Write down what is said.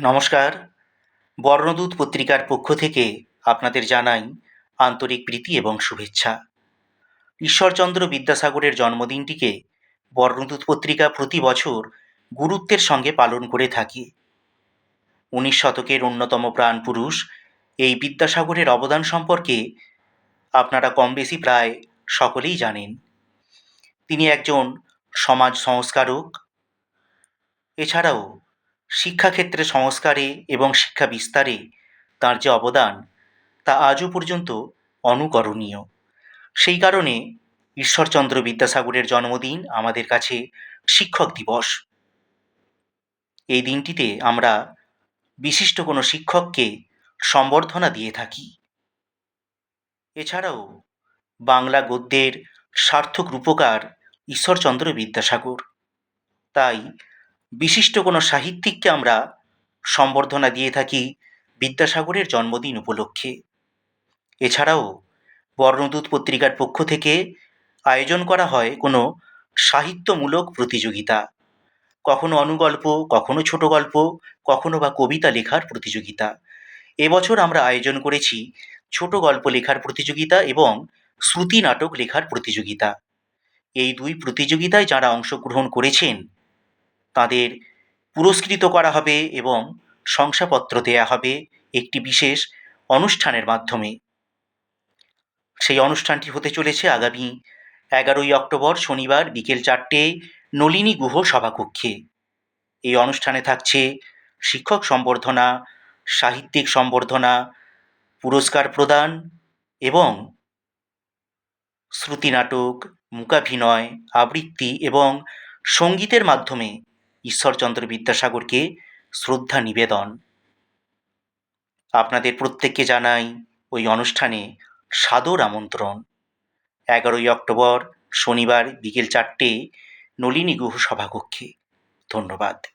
নমস্কার। বর্ণদূত পত্রিকার পক্ষ থেকে আপনাদের জানাই আন্তরিক প্রীতি এবং শুভেচ্ছা। ঈশ্বরচন্দ্র বিদ্যাসাগরের জন্মদিনটিকে বর্ণদূত পত্রিকা প্রতি বছর গুরুত্বের সঙ্গে পালন করে থাকে। উনিশ শতকের অন্যতম প্রাণপুরুষ এই বিদ্যাসাগরের অবদান সম্পর্কে আপনারা কম বেশি প্রায় সকলেই জানেন। তিনি একজন সমাজ সংস্কারক। এছাড়াও শিক্ষাক্ষেত্রে সংস্কারে এবং শিক্ষা বিস্তারে তার যে অবদান, তা আজও পর্যন্ত অনুকরণীয়। সেই কারণে ঈশ্বরচন্দ্র বিদ্যাসাগরের জন্মদিন আমাদের কাছে শিক্ষক দিবস। এই দিনটিতে আমরা বিশিষ্ট কোনো শিক্ষককে সম্বর্ধনা দিয়ে থাকি। এছাড়াও বাংলা গদ্যের সার্থক রূপকার ঈশ্বরচন্দ্র বিদ্যাসাগর। তাই বিশিষ্ট কোনো সাহিত্যিককে আমরা সম্বর্ধনা দিয়ে থাকি বিদ্যাসাগরের জন্মদিন উপলক্ষে। এছাড়াও বর্ণদূত পত্রিকার পক্ষ থেকে আয়োজন করা হয় কোনো সাহিত্যমূলক প্রতিযোগিতা। কখনো অনুগল্প, কখনো ছোট গল্প, কখনো বা কবিতা লেখার প্রতিযোগিতা। এবছর আমরা আয়োজন করেছি ছোট গল্প লেখার প্রতিযোগিতা এবং শ্রুতি নাটক লেখার প্রতিযোগিতা। এই দুই প্রতিযোগিতায় যারা অংশগ্রহণ করেছেন তাদের পুরস্কৃত করা হবে এবং শংসাপত্র দেয়া হবে একটি বিশেষ অনুষ্ঠানের মাধ্যমে। সেই অনুষ্ঠানটি হতে চলেছে আগামী এগারোই অক্টোবর শনিবার বিকেল চারটে নলিনী গুহ সভাকক্ষে। এই অনুষ্ঠানে থাকছে শিক্ষক সম্বর্ধনা, সাহিত্যিক সম্বর্ধনা, পুরস্কার প্রদান এবং শ্রুতি নাটক মূকাভিনয় আবৃত্তি এবং সঙ্গীতের মাধ্যমে ঈশ্বরচন্দ্র বিদ্যাসাগরকে শ্রদ্ধা নিবেদন। আপনাদের প্রত্যেককে জানাই ওই অনুষ্ঠানে সাদর আমন্ত্রণ। এগারোই অক্টোবর শনিবার বিকেল চারটে নলিনী গুহ সভাকক্ষে ধন্যবাদ।